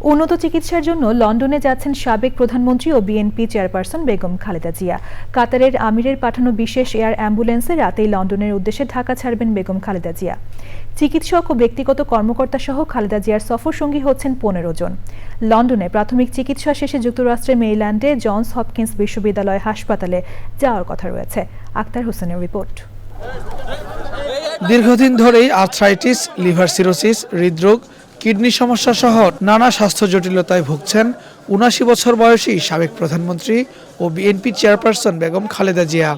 উন্নত চিকিৎসার জন্য লন্ডনে যাচ্ছেন সাবেক প্রধানমন্ত্রী ও বিএনপি চেয়ারপারসন বেগম খালেদা জিয়া। কাতারের আমিরের পাঠানো বিশেষ এয়ার অ্যাম্বুলেন্সে রাতেই লন্ডনের উদ্দেশ্যে ঢাকা ছাড়বেন বেগম খালেদা জিয়া। চিকিৎসক ও ব্যক্তিগত কর্মকর্তা সহ খালেদা জিয়ার সফর সঙ্গী হচ্ছেন পনেরো জন। লন্ডনে প্রাথমিক চিকিৎসা শেষে যুক্তরাষ্ট্রের মেরিল্যান্ডে জনস হপকিন্স বিশ্ববিদ্যালয় হাসপাতালে যাওয়ার কথা রয়েছে। আক্তার হোসেনের রিপোর্ট। দীর্ঘদিন ধরেই আর্থ্রাইটিস, লিভার সিরোসিস, হৃদরোগ কিডনি সমস্যা সহ নানা স্বাস্থ্য জটিলতায় ভুগছেন উনাশি বছর বয়সী সাবেক প্রধানমন্ত্রী ও বিএনপি চেয়ারপারসন বেগম খালেদা জিয়া।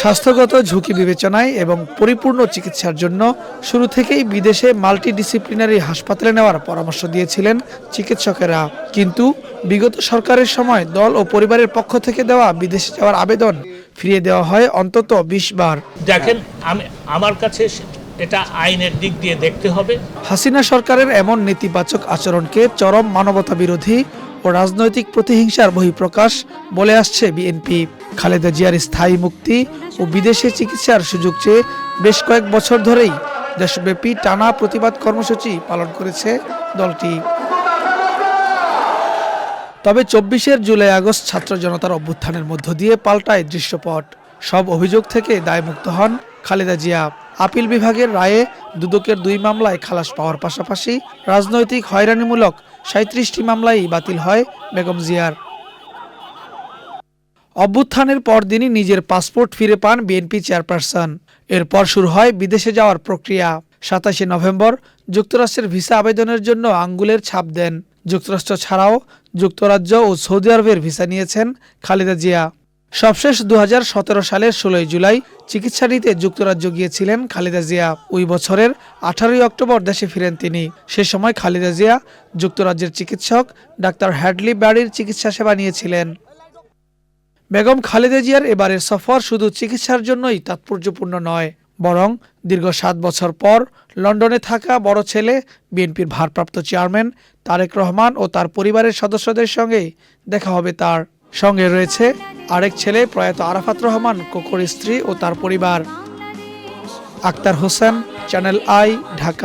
স্বাস্থ্যগত ঝুঁকি বিবেচনায় এবং পরিপূর্ণ চিকিৎসার জন্য শুরু থেকেই বিদেশে মাল্টিডিসিপ্লিনারি হাসপাতালে নেওয়ার পরামর্শ দিয়েছিলেন চিকিৎসকেরা। কিন্তু বিগত সরকারের সময় দল ও পরিবারের পক্ষ থেকে দেওয়া বিদেশে যাওয়ার আবেদন ফিরিয়ে দেওয়া হয় অন্তত বিশ বার। দেখেন, আমি আমার কাছে এটা আইনের দিক দিয়ে দেখতে হবে। হাসিনা সরকারের এমন নেতিবাচক আচরণকে চরম মানবতা বিরোধী ও রাজনৈতিক প্রতিহিংসার বহিঃপ্রকাশ বলে আসছে বিএনপি। খালেদা জিয়ার স্থায়ী মুক্তি ও বিদেশে চিকিৎসার সুযোগ চেয়ে বেশ কয়েক বছর ধরেই দেশব্যাপী টানা প্রতিবাদ কর্মসূচি পালন করেছে দলটি। তবে চব্বিশের জুলাই আগস্ট ছাত্র জনতার অভ্যুত্থানের মধ্য দিয়ে পাল্টায় দৃশ্যপট। সব অভিযোগ থেকে দায়মুক্ত হন খালেদা জিয়া। আপিল বিভাগের রায়ে দুদকের দুই মামলায় খালাস পাওয়ার পাশাপাশি রাজনৈতিক হয়রানিমূলক সাঁত্রিশটি মামলাই বাতিল হয় বেগম জিয়ার। অভ্যুত্থানের পরদিনই নিজের পাসপোর্ট ফিরে পান বিএনপি চেয়ারপারসন। এরপর শুরু হয় বিদেশে যাওয়ার প্রক্রিয়া। সাতাশে নভেম্বর যুক্তরাষ্ট্রের ভিসা আবেদনের জন্য আঙ্গুলের ছাপ দেন। যুক্তরাষ্ট্র ছাড়াও যুক্তরাজ্য ও সৌদি আরবের ভিসা নিয়েছেন খালেদা জিয়া। সবশেষ দু হাজার সতেরো সালের ষোলোই জুলাই চিকিৎসা নিতে যুক্তরাজ্য গিয়েছিলেন খালেদা জিয়া। ওই বছরের আঠারোই অক্টোবর দেশে ফিরেন তিনি। সে সময় খালেদা জিয়া যুক্তরাজ্যের চিকিৎসক ডাক্তার হ্যাডলি ব্যারির চিকিৎসা সেবা নিয়েছিলেন। বেগম খালেদা জিয়ার এবারের সফর শুধু চিকিৎসার জন্যই তাৎপর্যপূর্ণ নয়, বরং দীর্ঘ সাত বছর পর লন্ডনে থাকা বড় ছেলে, বিএনপির ভারপ্রাপ্ত চেয়ারম্যান তারেক রহমান ও তার পরিবারের সদস্যদের সঙ্গে দেখা হবে তার। সঙ্গে রয়েছে আরেক ছেলে প্রয়াত আরাফাত রহমান, কোকর স্ত্রী ও তার পরিবার। Akhtar Hossain, channel I, Dhaka.